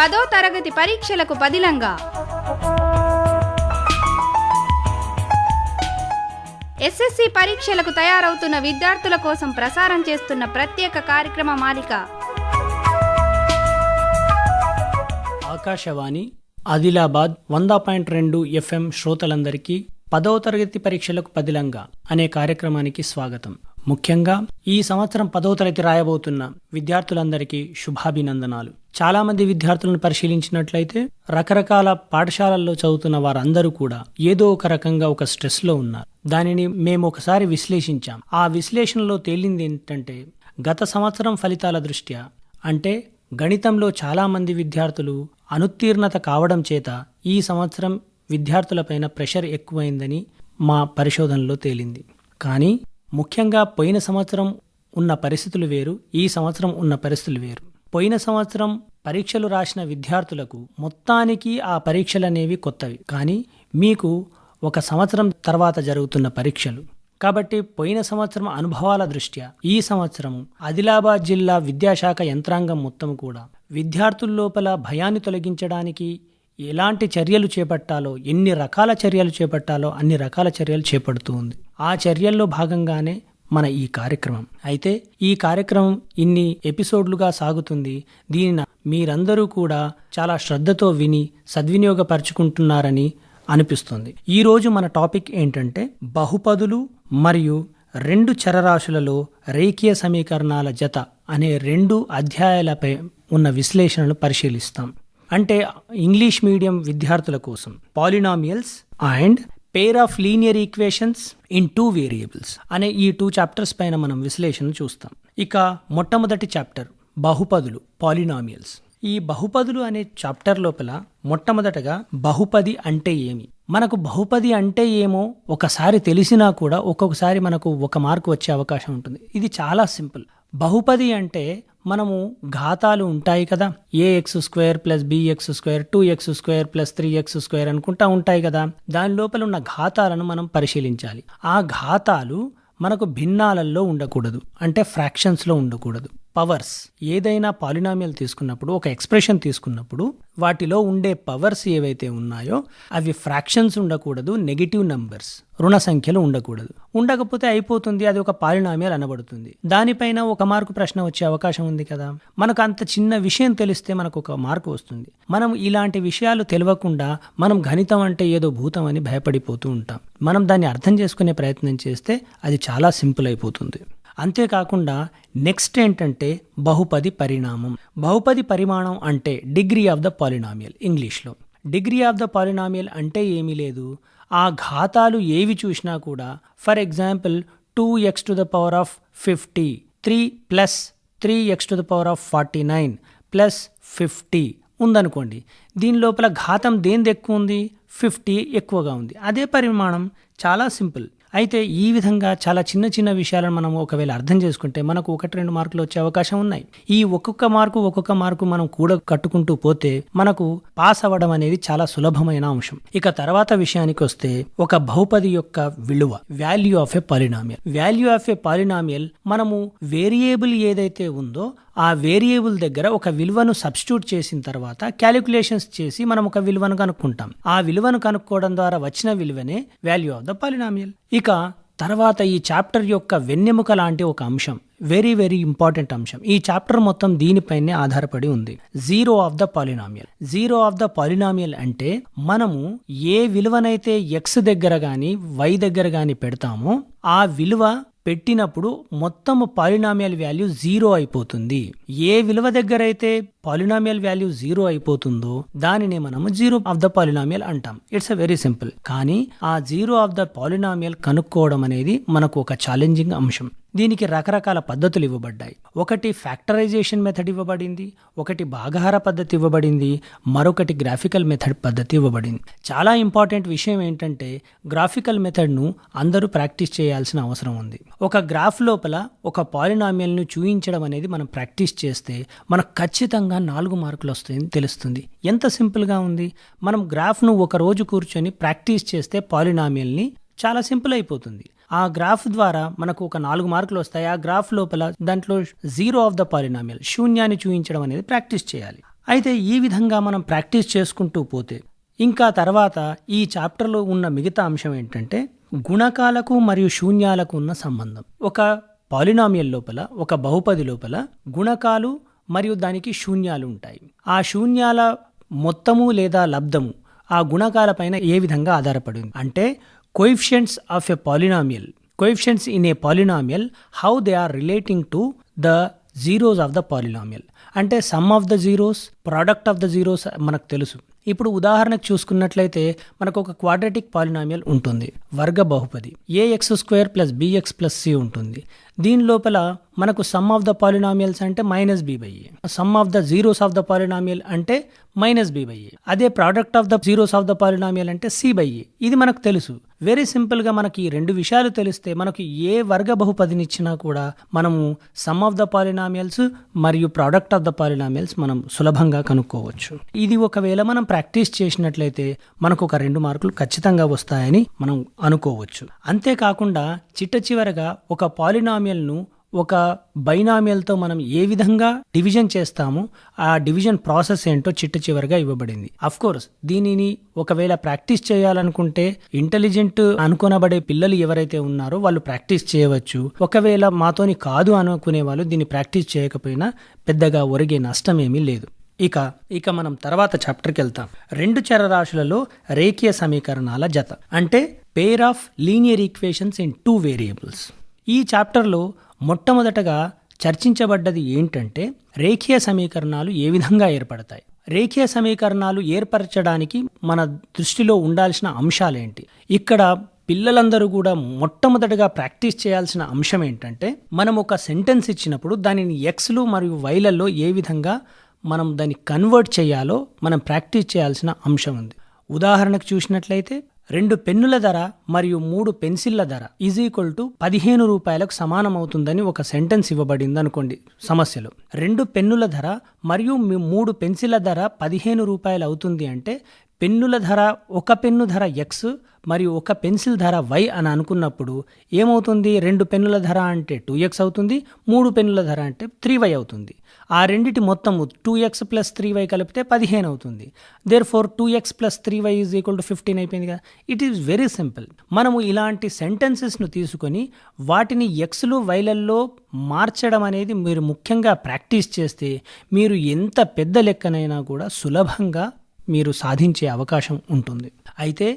పదో తరగతి పరీక్షలకు పదిలంగా. ఎస్ఎస్సి పరీక్షలకు తయారవుతున్న విద్యార్థుల కోసం ప్రసారం చేస్తున్న ప్రత్యేక కార్యక్రమ మాలిక. ఆకాశవాణి ఆదిలాబాద్ వంద పాయింట్ రెండు ఎఫ్ఎం శ్రోతలందరికీ పదవ తరగతి పరీక్షలకు పదిలంగా అనే కార్యక్రమానికి స్వాగతం. ముఖ్యంగా ఈ సంవత్సరం పదవ తరగతి రాయబోతున్న విద్యార్థులందరికీ శుభాభినందనాలు. చాలా మంది విద్యార్థులను పరిశీలించినట్లయితే రకరకాల పాఠశాలల్లో చదువుతున్న వారందరూ కూడా ఏదో ఒక రకంగా ఒక స్ట్రెస్లో ఉన్నారు. దానిని మేము ఒకసారి విశ్లేషించాం. ఆ విశ్లేషణలో తేలింది ఏంటంటే గత సంవత్సరం ఫలితాల దృష్ట్యా అంటే గణితంలో చాలా మంది విద్యార్థులు అనుత్తీర్ణత కావడం చేత ఈ సంవత్సరం విద్యార్థులపైన ప్రెషర్ ఎక్కువైందని మా పరిశోధనలో తేలింది. కానీ ముఖ్యంగా పోయిన సంవత్సరం ఉన్న పరిస్థితులు వేరు ఈ సంవత్సరం ఉన్న పరిస్థితులు వేరు. పోయిన సంవత్సరం పరీక్షలు రాసిన విద్యార్థులకు మొత్తానికి ఆ పరీక్షలు అనేవి కొత్తవి. కానీ మీకు ఒక సంవత్సరం తర్వాత జరుగుతున్న పరీక్షలు. కాబట్టి పోయిన సంవత్సరం అనుభవాల దృష్ట్యా ఈ సంవత్సరం ఆదిలాబాద్ జిల్లా విద్యాశాఖ యంత్రాంగం మొత్తం కూడా విద్యార్థుల లోపల భయాన్ని తొలగించడానికి ఎలాంటి చర్యలు చేపట్టాలో ఎన్ని రకాల చర్యలు చేపట్టాలో అన్ని రకాల చర్యలు చేపడుతూ ఉంది. ఆ చర్యల్లో భాగంగానే మన ఈ కార్యక్రమం. అయితే ఈ కార్యక్రమం ఇన్ని ఎపిసోడ్లుగా సాగుతుంది. దీనిని మీరందరూ కూడా చాలా శ్రద్ధతో విని సద్వినియోగపరుచుకుంటున్నారని అనిపిస్తుంది. ఈరోజు మన టాపిక్ ఏంటంటే బహుపదులు మరియు రెండు చరరాశులలో రేఖీయ సమీకరణాల జత అనే రెండు అధ్యాయాలపై ఉన్న విశ్లేషణను పరిశీలిస్తాం. అంటే ఇంగ్లీష్ మీడియం విద్యార్థుల కోసం. Polynomials and pair of linear equations in two variables అనే ఈ టూ చాప్టర్స్ పైన మనం విశ్లేషణ చూస్తాం. ఇక మొట్టమొదటి చాప్టర్ బహుపదులు పాలినామియల్స్ ఈ బహుపదులు అనే చాప్టర్ లోపల మొట్టమొదటగా బహుపది అంటే ఏమి? మనకు బహుపది అంటే ఏమో ఒకసారి తెలిసినా కూడా ఒక్కొక్కసారి మనకు ఒక మార్కు వచ్చే అవకాశం ఉంటుంది. ఇది చాలా సింపుల్. బహుపది అంటే మనము ఘాతాలు ఉంటాయి కదా. A x square plus b x square two x square plus three x square అనుకుంటా ఉంటాయి కదా. దాని లోపల ఉన్న ఘాతాలను మనం పరిశీలించాలి. ఆ ఘాతాలు మనకు భిన్నాలలో ఉండకూడదు. అంటే ఫ్రాక్షన్స్లో ఉండకూడదు. పవర్స్ ఏదైనా పాలినామియల్ తీసుకున్నప్పుడు ఒక ఎక్స్ప్రెషన్ తీసుకున్నప్పుడు వాటిలో ఉండే పవర్స్ ఏవైతే ఉన్నాయో అవి ఫ్రాక్షన్స్ ఉండకూడదు నెగిటివ్ నంబర్స్ రుణ సంఖ్యలు ఉండకూడదు. ఉండకపోతే అయిపోతుంది అది ఒక పాలినామియల్ అనబడుతుంది. దానిపైన ఒక మార్కు ప్రశ్న వచ్చే అవకాశం ఉంది కదా. మనకు అంత చిన్న విషయం తెలిస్తే మనకు ఒక మార్కు వస్తుంది. మనం ఇలాంటి విషయాలు తెలియకుండా మనం గణితం అంటే ఏదో భూతం అని భయపడిపోతూ ఉంటాం. మనం దాన్ని అర్థం చేసుకునే ప్రయత్నం చేస్తే అది చాలా సింపుల్ అయిపోతుంది. అంతేకాకుండా నెక్స్ట్ ఏంటంటే బహుపది పరిణామం. బహుపది పరిమాణం అంటే డిగ్రీ ఆఫ్ ద పాలినామియల్ ఇంగ్లీష్లో. డిగ్రీ ఆఫ్ ద పాలినామియల్ అంటే ఏమీ లేదు. ఆ ఘాతాలు ఏవి చూసినా కూడా for example two x to the power of fifty three plus three x to the power of forty nine plus fifty ఉందనుకోండి. దీని లోపల ఘాతం దేనిది ఎక్కువ ఉంది? ఫిఫ్టీ ఎక్కువగా ఉంది. అదే పరిమాణం చాలా సింపుల్. అయితే ఈ విధంగా చాలా చిన్న చిన్న విషయాలను మనం ఒకవేళ అర్థం చేసుకుంటే మనకు ఒకటి రెండు మార్కులు వచ్చే అవకాశం ఉన్నాయి. ఈ ఒక్కొక్క మార్కు ఒక్కొక్క మార్కు మనం కూడా కట్టుకుంటూ పోతే మనకు పాస్ అవ్వడం అనేది చాలా సులభమైన అంశం. ఇక తర్వాత విషయానికి వస్తే ఒక బహుపది యొక్క విలువ value of a polynomial value of a polynomial మనము వేరియబుల్ ఏదైతే ఉందో ఆ వేరియబుల్ దగ్గర ఒక విలువను సబ్స్టిట్యూట్ చేసిన తర్వాత క్యాలిక్యులేషన్స్ చేసి మనం ఒక విలువను కనుక్కుంటాం. ఆ విలువను కనుక్కోవడం ద్వారా వచ్చిన విలువనే వాల్యూ ఆఫ్ ద పాలినామియల్ ఇక తర్వాత ఈ చాప్టర్ యొక్క వెన్నెముక లాంటి ఒక అంశం వెరీ వెరీ ఇంపార్టెంట్ అంశం. ఈ చాప్టర్ మొత్తం దీనిపైనే ఆధారపడి ఉంది. Zero of the polynomial zero of the polynomial అంటే మనము ఏ విలువనైతే ఎక్స్ దగ్గర గాని వై దగ్గర గాని పెడతామో ఆ విలువ పెట్టినప్పుడు మొత్తం పాలినామియల్ వాల్యూ జీరో అయిపోతుంది. ఏ విలువ దగ్గర అయితే పాలినామియల్ వాల్యూ జీరో అయిపోతుందో దానిని మనము జీరో ఆఫ్ ద పాలినామియల్ అంటాం. ఇట్స్ అ వెరీ సింపుల్ కానీ ఆ జీరో ఆఫ్ ద పాలినామియల్ కనుక్కోవడం అనేది మనకు ఒక ఛాలెంజింగ్ అంశం. దీనికి రకరకాల పద్ధతులు ఇవ్వబడ్డాయి. ఒకటి ఫ్యాక్టరైజేషన్ మెథడ్ ఇవ్వబడింది ఒకటి భాగహార పద్ధతి ఇవ్వబడింది మరొకటి గ్రాఫికల్ మెథడ్ పద్ధతి ఇవ్వబడింది. చాలా ఇంపార్టెంట్ విషయం ఏంటంటే గ్రాఫికల్ మెథడ్ను అందరూ ప్రాక్టీస్ చేయాల్సిన అవసరం ఉంది. ఒక గ్రాఫ్ లోపల ఒక పాలినామియల్ను చూయించడం అనేది మనం ప్రాక్టీస్ చేస్తే మనకు ఖచ్చితంగా నాలుగు మార్కులు వస్తాయని తెలుస్తుంది. ఎంత సింపుల్గా ఉంది? మనం గ్రాఫ్ను ఒక రోజు కూర్చొని ప్రాక్టీస్ చేస్తే పాలినామియల్ని చాలా సింపుల్ అయిపోతుంది. ఆ గ్రాఫ్ ద్వారా మనకు ఒక నాలుగు మార్కులు వస్తాయి. ఆ గ్రాఫ్ లోపల దాంట్లో జీరో ఆఫ్ ద పాలినామియల్ శూన్యాన్ని చూపించడం అనేది ప్రాక్టీస్ చేయాలి. అయితే ఈ విధంగా మనం ప్రాక్టీస్ చేసుకుంటూ పోతే ఇంకా తర్వాత ఈ చాప్టర్లో ఉన్న మిగతా అంశం ఏంటంటే గుణకాలకు మరియు శూన్యాలకు ఉన్న సంబంధం. ఒక పాలినామియల్ లోపల ఒక బహుపది లోపల గుణకాలు మరియు దానికి శూన్యాలు ఉంటాయి. ఆ శూన్యాల మొత్తము లేదా లబ్ధము ఆ గుణకాల పైన ఏ విధంగా ఆధారపడింది? అంటే coefficients of a polynomial coefficients in a polynomial how they are relating to the zeros of the polynomial అంటే sum of the zeros product of the zeros మనకు తెలుసు. ఇప్పుడు ఉదాహరణకు చూసుకున్నట్లయితే మనకు ఒక క్వాడ్రటిక్ పాలినామియల్ ఉంటుంది. వర్గ బహుపది. A x square plus b x plus c ఉంటుంది. దీని లోపల మనకు సమ్ ఆఫ్ ద పాలినామియల్స్ అంటే minus b by a sum of the zeros of the polynomial అంటే మైనస్ బి బై ఏ అదే product of the zeros of the polynomial అంటే C by ఏ ఇది మనకు తెలుసు. వెరీ సింపుల్గా మనకి రెండు విషయాలు తెలిస్తే మనకి ఏ వర్గ బహుపదినిచ్చినా కూడా మనము సమ్ ఆఫ్ ద పాలినామియల్స్ మరియు ప్రోడక్ట్ ఆఫ్ ద పాలినామియల్స్ మనం సులభంగా కనుక్కోవచ్చు. ఇది ఒకవేళ మనం ప్రాక్టీస్ చేసినట్లయితే మనకు ఒక రెండు మార్కులు ఖచ్చితంగా వస్తాయని మనం అనుకోవచ్చు. అంతేకాకుండా చిట్ట చివరగా ఒక పాలినామియల్ను ఒక బైనామియల్తో మనం ఏ విధంగా డివిజన్ చేస్తామో ఆ డివిజన్ ప్రాసెస్ ఏంటో చిట్ట చివరిగా ఇవ్వబడింది. కోర్స్ దీనిని ఒకవేళ ప్రాక్టీస్ చేయాలనుకుంటే ఇంటెలిజెంట్ అనుకునబడే పిల్లలు ఎవరైతే ఉన్నారో వాళ్ళు ప్రాక్టీస్ చేయవచ్చు. ఒకవేళ మాతోని కాదు అనుకునే వాళ్ళు దీన్ని ప్రాక్టీస్ చేయకపోయినా పెద్దగా ఒరిగే నష్టం ఏమీ లేదు. ఇక ఇక మనం తర్వాత చాప్టర్కి వెళ్తాం. రెండు చరరాశులలో రేఖీయ సమీకరణాల జత. అంటే pair of linear equations in two variables ఈ చాప్టర్లో మొట్టమొదటగా చర్చించబడ్డది ఏంటంటే రేఖీయ సమీకరణాలు ఏ విధంగా ఏర్పడతాయి. రేఖీయ సమీకరణాలు ఏర్పరచడానికి మన దృష్టిలో ఉండాల్సిన అంశాలేంటి? ఇక్కడ పిల్లలందరూ కూడా మొట్టమొదటగా ప్రాక్టీస్ చేయాల్సిన అంశం ఏంటంటే మనం ఒక సెంటెన్స్ ఇచ్చినప్పుడు దానిని ఎక్స్లు మరియు వైలలో ఏ విధంగా మనం దాన్ని కన్వర్ట్ చేయాలో మనం ప్రాక్టీస్ చేయాల్సిన అంశం ఉంది. ఉదాహరణకు చూసినట్లయితే రెండు పెన్నుల ధర మరియు మూడు పెన్సిళ్ళ ధర. ఈజ్ ఈక్వల్ టు పదిహేను రూపాయలకు సమానం అవుతుందని ఒక సెంటెన్స్ ఇవ్వబడింది అనుకోండి సమస్యలో. రెండు పెన్నుల ధర మరియు మూడు పెన్సిళ్ళ ధర పదిహేను రూపాయలు అవుతుంది అంటే పెన్నుల ధర ఒక పెన్ను ధర ఎక్స్ మరియు ఒక పెన్సిల్ ధర వై అని అనుకున్నప్పుడు ఏమవుతుంది? రెండు పెన్నుల ధర అంటే టూ ఎక్స్ అవుతుంది మూడు పెన్నుల ధర అంటే త్రీ వై అవుతుంది. ఆ రెండిటి మొత్తము two x plus three y కలిపితే పదిహేను అవుతుంది. Therefore two x plus three y is equal to fifteen అయిపోయింది కదా. ఇట్ ఈస్ వెరీ సింపుల్ మనము ఇలాంటి సెంటెన్సెస్ను తీసుకొని వాటిని ఎక్స్లు వైలల్లో మార్చడం అనేది మీరు ముఖ్యంగా ప్రాక్టీస్ చేస్తే మీరు ఎంత పెద్ద లెక్కనైనా కూడా సులభంగా మీరు సాధించే అవకాశం ఉంటుంది. అయితే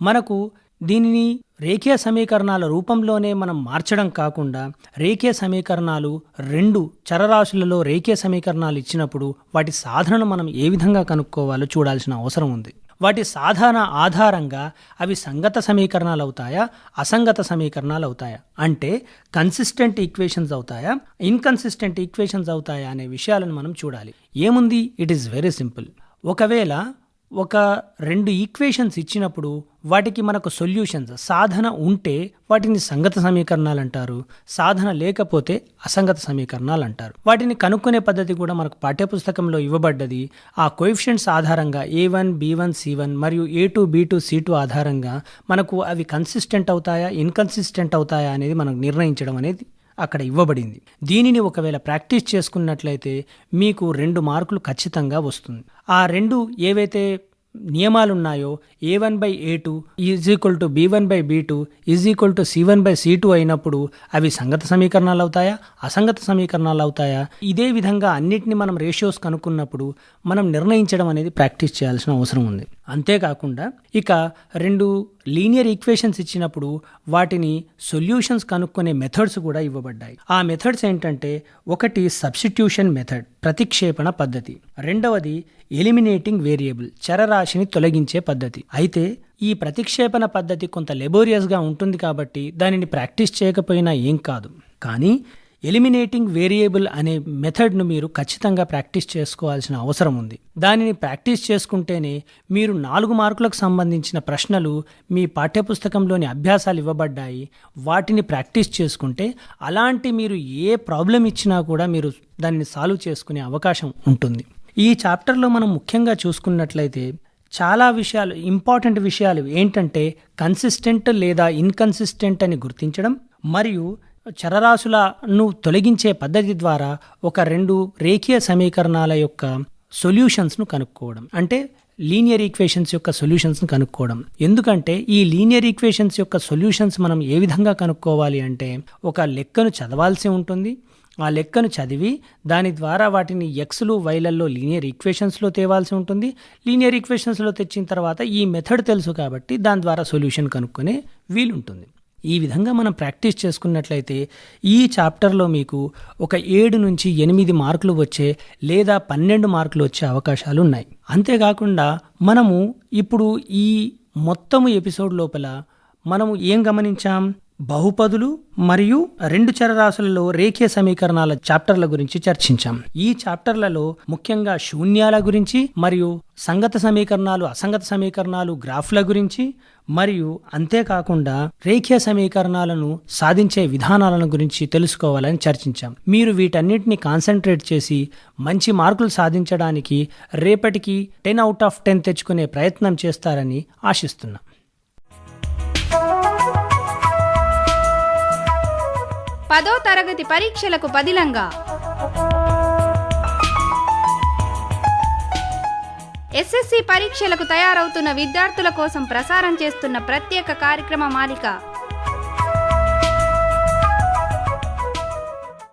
మనకు దీనిని రేఖీయ సమీకరణాల రూపంలోనే మనం మార్చడం కాకుండా రేఖీయ సమీకరణాలు రెండు చరరాశులలో రేఖీయ సమీకరణాలు ఇచ్చినప్పుడు వాటి సాధనను మనం ఏ విధంగా కనుక్కోవాలో చూడాల్సిన అవసరం ఉంది. వాటి సాధారణ ఆధారంగా అవి సంగత సమీకరణాలు అవుతాయా అసంగత సమీకరణాలు అవుతాయా? అంటే కన్సిస్టెంట్ ఈక్వేషన్స్ అవుతాయా ఇన్కన్సిస్టెంట్ ఈక్వేషన్స్ అవుతాయా అనే విషయాలను మనం చూడాలి. ఏముంది? ఇట్ ఈస్ వెరీ సింపుల్ ఒకవేళ ఒక రెండు ఈక్వేషన్స్ ఇచ్చినప్పుడు వాటికి మనకు సొల్యూషన్స్ సాధన ఉంటే వాటిని సంగత సమీకరణాలు అంటారు సాధన లేకపోతే అసంగత సమీకరణాలు అంటారు వాటిని కనుక్కునే పద్ధతి కూడా మనకు పాఠ్యపుస్తకంలో ఇవ్వబడ్డది. ఆ కోఎఫిషియంట్స్ ఆధారంగా a one b one c one మరియు a two b two c two ఆధారంగా మనకు అవి కన్సిస్టెంట్ అవుతాయా ఇన్కన్సిస్టెంట్ అవుతాయా అనేది మనకు నిర్ణయించడం అనేది అక్కడ ఇవ్వబడింది. దీనిని ఒకవేళ ప్రాక్టీస్ చేసుకున్నట్లయితే మీకు రెండు మార్కులు ఖచ్చితంగా వస్తుంది. ఆ రెండు ఏవైతే నియమాలు ఉన్నాయో a one by a two is equal to b one by b two is equal to c one by c two అయినప్పుడు అవి సంగత సమీకరణాలు అవుతాయా? అసంగత సమీకరణాలు అవుతాయా? ఇదే విధంగా అన్నిటిని మనం రేషియోస్ కనుక్కున్నప్పుడు మనం నిర్ణయించడం అనేది ప్రాక్టీస్ చేయాల్సిన అవసరం ఉంది. అంతేకాకుండా ఇక రెండు లీనియర్ ఈక్వేషన్స్ ఇచ్చినప్పుడు వాటిని సొల్యూషన్స్ కనుక్కునే మెథడ్స్ కూడా ఇవ్వబడ్డాయి. ఆ మెథడ్స్ ఏంటంటే ఒకటి సబ్స్టిట్యూషన్ మెథడ్ ప్రతిక్షేపణ పద్ధతి. రెండవది ఎలిమినేటింగ్ వేరియబుల్ చరరాశిని తొలగించే పద్ధతి. అయితే ఈ ప్రతిక్షేపణ పద్ధతి కొంత లెబోరియస్గా ఉంటుంది కాబట్టి దానిని ప్రాక్టీస్ చేయకపోయినా ఏం కాదు. కానీ ఎలిమినేటింగ్ వేరియబుల్ అనే మెథడ్ను మీరు ఖచ్చితంగా ప్రాక్టీస్ చేసుకోవాల్సిన అవసరం ఉంది. దానిని ప్రాక్టీస్ చేసుకుంటేనే మీరు నాలుగు మార్కులకు సంబంధించిన ప్రశ్నలు మీ పాఠ్యపుస్తకంలోని అభ్యాసాలు ఇవ్వబడ్డాయి. వాటిని ప్రాక్టీస్ చేసుకుంటే అలాంటి మీరు ఏ ప్రాబ్లం ఇచ్చినా కూడా మీరు దాన్ని సాల్వ్ చేసుకునే అవకాశం ఉంటుంది. ఈ చాప్టర్లో మనం ముఖ్యంగా చూసుకున్నట్లయితే చాలా విషయాలు ఇంపార్టెంట్ విషయాలు ఏంటంటే కన్సిస్టెంట్ లేదా ఇన్కన్సిస్టెంట్ అని గుర్తించడం మరియు చరరాశులను తొలగించే పద్ధతి ద్వారా ఒక రెండు రేఖీయ సమీకరణాల యొక్క సొల్యూషన్స్ను కనుక్కోవడం. అంటే లీనియర్ ఈక్వేషన్స్ యొక్క సొల్యూషన్స్ను కనుక్కోవడం. ఎందుకంటే ఈ లీనియర్ ఈక్వేషన్స్ యొక్క సొల్యూషన్స్ మనం ఏ విధంగా కనుక్కోవాలి అంటే ఒక లెక్కను చదవాల్సి ఉంటుంది. ఆ లెక్కను చదివి దాని ద్వారా వాటిని ఎక్స్లు వైలల్లో లీనియర్ ఈక్వేషన్స్లో తేవాల్సి ఉంటుంది. లీనియర్ ఈక్వేషన్స్లో తెచ్చిన తర్వాత ఈ మెథడ్ తెలుసు కాబట్టి దాని ద్వారా సొల్యూషన్ కనుక్కునే వీలుంటుంది. ఈ విధంగా మనం ప్రాక్టీస్ చేసుకున్నట్లయితే ఈ చాప్టర్లో మీకు ఒక ఏడు నుంచి ఎనిమిది మార్కులు వచ్చే లేదా పన్నెండు మార్కులు వచ్చే అవకాశాలు ఉన్నాయి. అంతేకాకుండా మనము ఇప్పుడు ఈ మొత్తము ఎపిసోడ్ లోపల మనము ఏం గమనించాం? బహుపదులు మరియు రెండు చరరాశులలో రేఖీయ సమీకరణాల చాప్టర్ల గురించి చర్చించాం. ఈ చాప్టర్లలో ముఖ్యంగా శూన్యాల గురించి మరియు సంగత సమీకరణాలు అసంగత సమీకరణాలు గ్రాఫ్ల గురించి మరియు అంతేకాకుండా రేఖీయ సమీకరణాలను సాధించే విధానాలను గురించి తెలుసుకోవాలని చర్చించాం. మీరు వీటన్నిటిని కాన్సన్ట్రేట్ చేసి మంచి మార్కులు సాధించడానికి రేపటికి టెన్ అవుట్ ఆఫ్ టెన్ తెచ్చుకునే ప్రయత్నం చేస్తారని ఆశిస్తున్నాం. పదో తరగతి పరీక్షలకు బదిలంగా. ఎస్ఎస్సి పరీక్షలకు తయారవుతున్న విద్యార్థుల కోసం ప్రసారం చేస్తున్న ప్రత్యేక కార్యక్రమ మాలిక.